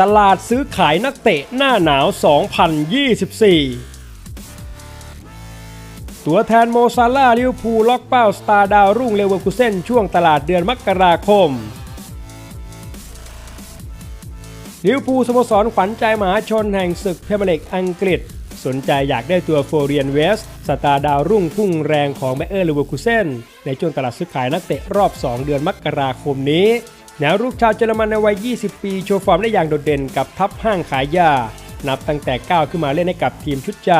ตลาดซื้อขายนักเตะหน้าหนาว 2024 ตัวแทนโมซาล่าลิวพูลล็อกเป้าสตาร์ดาวรุ่งเลเวอร์คูเซนช่วงตลาดเดือนมกราคมลิวพูลสโมสรขวัญใจมหาชนแห่งศึกเพรีเมียร์ลีกอังกฤษ สนใจอยากได้ตัวโฟเรียนเวสสตาร์ดาวรุ่งพุ่งแรงของแบเออร์เลเวอร์คูเซนในช่วงตลาดซื้อขายนักเตะรอบ 2 เดือนมกราคมนี้ แนวรุกชาวเยอรมันในวัย 20 ปี โชว์ฟอร์มได้อย่างโดดเด่นกับทัพห้างขายยา นับตั้งแต่ก้าวขึ้นมาเล่นให้กับทีมชุดใจ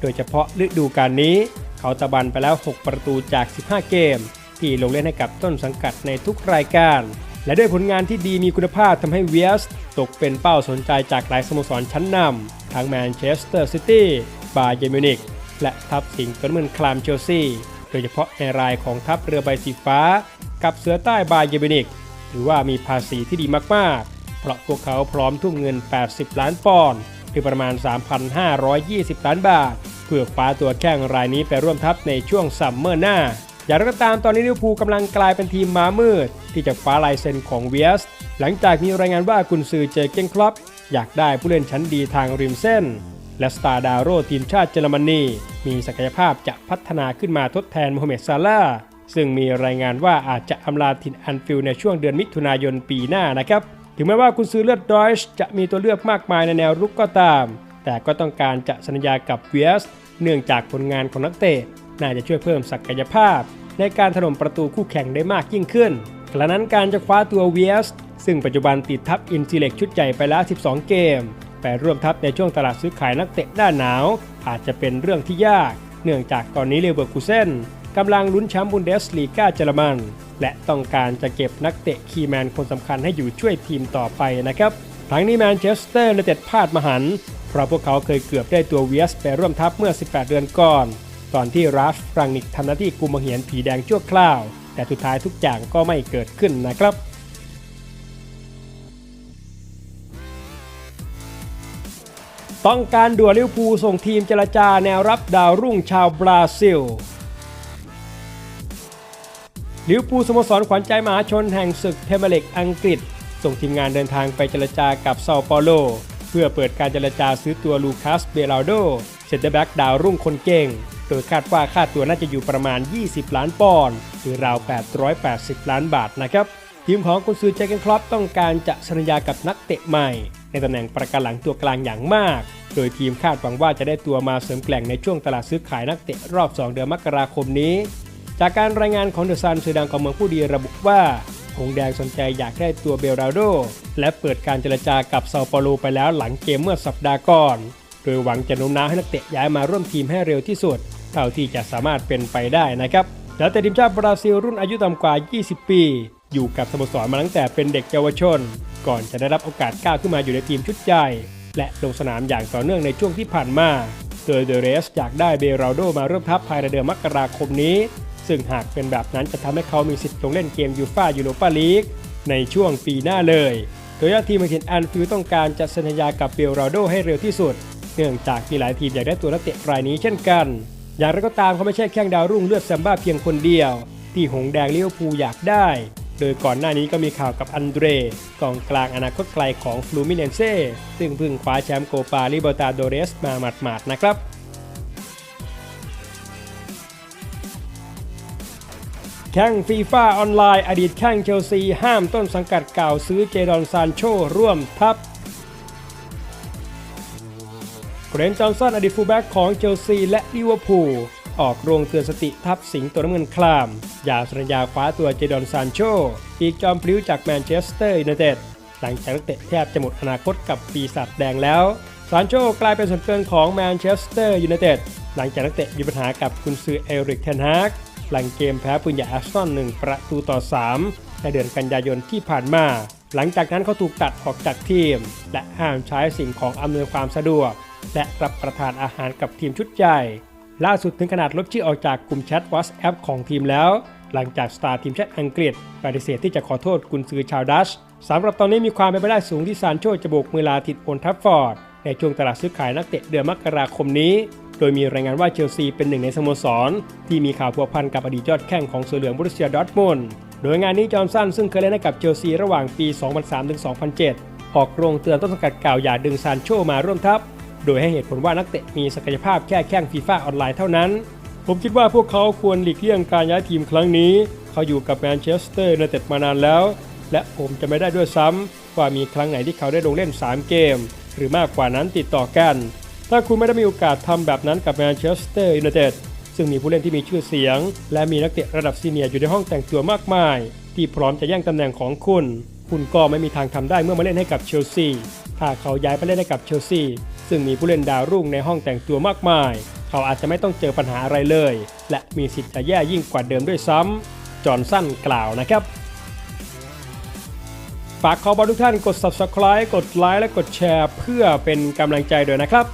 โดยเฉพาะฤดูกาลนี้ เขาตะบันไปแล้ว 6 ประตูจาก 15 เกม ที่ลงเล่นให้กับต้นสังกัดในทุกรายการ และด้วยผลงานที่ดีมีคุณภาพทำให้เวียสตกเป็นเป้าสนใจจากหลายสโมสรชั้นนำทั้งแมนเชสเตอร์ซิตี้ บาเยร์นมิวนิก และทัพสิงห์ตัวเมืองคลามเชลซี โดยเฉพาะในรายของทัพเรือใบสีฟ้า กับเสือใต้บาเยร์นมิวนิก ถือว่ามีภาษีที่ดีมากๆ เพราะพวกเขาพร้อมทุ่มเงิน 80 ล้านปอนด์หรือประมาณ 3,520 ล้านบาท เพื่อคว้าตัวแข้งรายนี้ไปร่วมทัพในช่วงซัมเมอร์หน้า อย่างไรก็ตามตอนนี้ลิเวอร์พูลกำลังกลายเป็นทีมม้ามืด ที่จะคว้าลายเซ็นของเวียสหลังจากมีรายงานว่ากุนซือเจเก้งคลับอยากได้ผู้เล่นชั้นดีทางริมเส้น และสตาร์ดาวโรทีมชาติเยอรมนีมีศักยภาพจะพัฒนาขึ้นมาทดแทนโมฮัมเหม็ดซาลาห์ ซึ่งมีรายงานว่าอาจจะอำลาถิ่นแอนฟิลในช่วงเดือนมิถุนายนปีหน้านะครับ ถึงแม้ว่ากุนซือเลือดดอยช์จะมีตัวเลือกมากมายในแนวรุกก็ตาม แต่ก็ต้องการจะสัญญากับเวียสเนื่องจากผลงานของนักเตะน่าจะช่วยเพิ่มศักยภาพ ในการถล่มประตูคู่แข่งได้มากยิ่งขึ้นกระนั้นการจะคว้าตัวเวียสซึ่งปัจจุบันติดทัพอินซีเล็กชุดใหญ่ไปแล้ว 12 เกมไปร่วมทัพในช่วงตลาดซื้อขายนักเตะหน้าหนาว อาจจะเป็นเรื่องที่ยาก เนื่องจากตอนนี้เลเวอร์คูเซน กำลังลุ้นแชมป์บุนเดสลีกาเยอรมัน และต้องการจะเก็บนักเตะคีแมนคนสำคัญให้อยู่ช่วยทีมต่อไปนะครับทั้งนี้แมนเชสเตอร์ในเต็ดพลาดมหันเพราะพวกเขาเคยเกือบได้ตัวเวียสไปร่วมทัพเมื่อ 18 เดือนก่อน ตอนที่ราฟฟรังนิกทำหน้าที่กุมเหียนผีแดงชั่วคราว แต่สุดท้ายทุกอย่างก็ไม่เกิดขึ้นนะครับต้องการด่วนลิเวอร์พูลส่งทีมเจรจาแนวรับดาวรุ่งชาวบราซิล ลิวอร์พูสโมสรขวัญใจมหาชนแห่งศึกเพเมยร์ลิกอังกฤษ ส่งทีมงานเดินทางไปเจรจากับเซาเปาโล เพื่อเปิดการเจรจาซื้อตัวลูคัสเบลาโดเซนเตอร์แบ็กดาวรุ่งคนเก่ง โดยคาดว่าค่าตัวน่าจะอยู่ประมาณ 20 ล้านปอนด์หรือราว 880 ล้านบาทนะครับทีมของกุนซือเจเกนคลอปต้องการจะสัญญากับนักเตะใหม่ ในตำแหน่งประกันหลังตัวกลางอย่างมาก โดยทีมคาดหวังว่าจะได้ตัวมาเสริมแกล่งในช่วงตลาดซื้อขายนักเตะรอบ 2 เดือนมกราคมนี้ จากการรายงานของเดอะซันสื่อดังของเมืองผู้ดีระบุว่าหงแดงสนใจอยากได้ตัวเบลราโด และเปิดการเจรจากับเซาเปาโลไปแล้วหลังเกมเมื่อสัปดาห์ก่อน โดยหวังจะโน้มน้าวให้นักเตะย้ายมาร่วมทีมให้เร็วที่สุด เท่าที่จะสามารถเป็นไปได้นะครับแล้วแต่ทีมชาติบราซิลรุ่นอายุต่ำกว่า 20 ปี อยู่กับสโมสรมาตั้งแต่เป็นเด็กเยาวชน ก่อนจะได้รับโอกาสก้าวขึ้นมาอยู่ในทีมชุดใหญ่และลงสนามอย่างต่อเนื่องในช่วงที่ผ่านมาโดยเดเรสอยากได้เบลราโดมาร่วมทัพภายในเดือนมกราคมนี้ ซึ่งหากเป็นแบบนั้นจะทำให้เขามีสิทธิ์ลงเล่นเกมยูฟ่ายูโรปาลีกในช่วงปีหน้าเลย โดยทีมเห็นแอนฟิลต้องการจะสัญญากับเบราโดให้เร็วที่สุด เนื่องจากมีหลายทีมอยากได้ตัวนักเตะรายนี้เช่นกัน อย่างไรก็ตามเขาไม่ใช่แข้งดาวรุ่งเลือดแซมบ้าเพียงคนเดียว ที่หงแดงเลิเวอร์พูอยากได้ โดยก่อนหน้านี้ก็มีข่าวกับอันเดรกองกลางอนาคตไกลของฟลูมิเนเซ่ซึ่งเพิ่งคว้าแชมป์โกปาลิเบอร์ตาโดเรสมาหมาดๆนะครับ แข้งฟีฟ่าออนไลน์ อดีตแข้งเชลซี ห้ามต้นสังกัดเก่าซื้อเจดอนซานโชร่วมทัพเกรนจอห์นสันอดีตฟูลแบ็กของเชลซี และลิเวอร์พูลออกโรงเตือนสติทัพสิงตัวน้ำเงินคลามอย่าสัญญาคว้าตัวเจดอนซานโชอีกจอมพลิ้วจากแมนเชสเตอร์ยูไนเต็ดหลังจากนักเตะแทบจะหมดอนาคตกับปีศาจแดงแล้ว ซานโชกลายเป็นส่วนเกินของแมนเชสเตอร์ยูไนเต็ดหลังจากนักเตะมีปัญหากับกุนซือเอริกเทนฮาก หลังเกมแพ้ปืนใหญ่แอสตัน1ประตูต่อ 3 ในเดือนกันยายนที่ผ่านมา หลังจากนั้นเขาถูกตัดออกจากทีม และห้ามใช้สิ่งของอำนวยความสะดวก และรับประทานอาหารกับทีมชุดใหญ่ล่าสุดถึงขนาดลบชื่อออกจากกลุ่มแชท WhatsApp ของทีมแล้ว หลังจากสตาร์ทีมชาติอังกฤษปฏิเสธที่จะขอโทษกุนซือชาวดัชสำหรับตอนนี้มีความเป็นไปได้สูงที่ซานโชจะโบกมือลาทิดโอนทัฟฟอร์ด ในช่วงตลาดซื้อขายนักเตะเดือนมกราคมนี้ โดยมีรายงานว่าเชลซีเป็นหนึ่งในสโมสร ที่มีข่าวพัวพันกับอดีตยอดแข้งของเสือเหลืองบรุเซียดอร์ทมุนโดยงานนี้จอห์นสันซึ่งเคยเล่นให้กับเชลซีระหว่างปี 2003-2007 ออกโรงเตือนต้นสังกัดเก่าวอย่าดึงซานโชมาร่วมทัพ โดยให้เหตุผลว่านักเตะมีศักยภาพแค่แข้งฟีฟ่าออนไลน์เท่านั้น ผมคิดว่าพวกเขาควรหลีกเลี่ยงการย้ายทีมครั้งนี้ เขาอยู่กับแมนเชสเตอร์ยูไนเต็ดมานานแล้ว และผมจะไม่ได้ด้วยซ้ำว่ามีครั้งไหนที่เขาได้ลงเล่น 3 เกม หรือมากกว่านั้นติดต่อกัน ถ้าคุณไม่ได้มีโอกาสทำแบบนั้นกับแมนเชสเตอร์ยูไนเต็ดซึ่งมีผู้เล่นที่มีชื่อเสียง และมีนักเตะระดับซีเนียร์อยู่ในห้องแต่งตัวมากมาย ที่พร้อมจะแย่งตำแหน่งของคุณ คุณก็ไม่มีทางทำได้เมื่อมาเล่นให้กับเชลซี ถ้าเขาย้ายไปเล่นให้กับเชลซีซึ่งมีผู้เล่นดาวรุ่งในห้องแต่งตัวมากมาย เขาอาจจะไม่ต้องเจอปัญหาอะไรเลย และมีสิทธิ์จะแย่ยิ่งกว่าเดิมด้วยซ้ำจอห์นสันกล่าวนะครับฝากขอบอลทุกท่านกด subscribe กดไลค์และกดแชร์ เพื่อเป็นกำลังใจด้วยนะครับ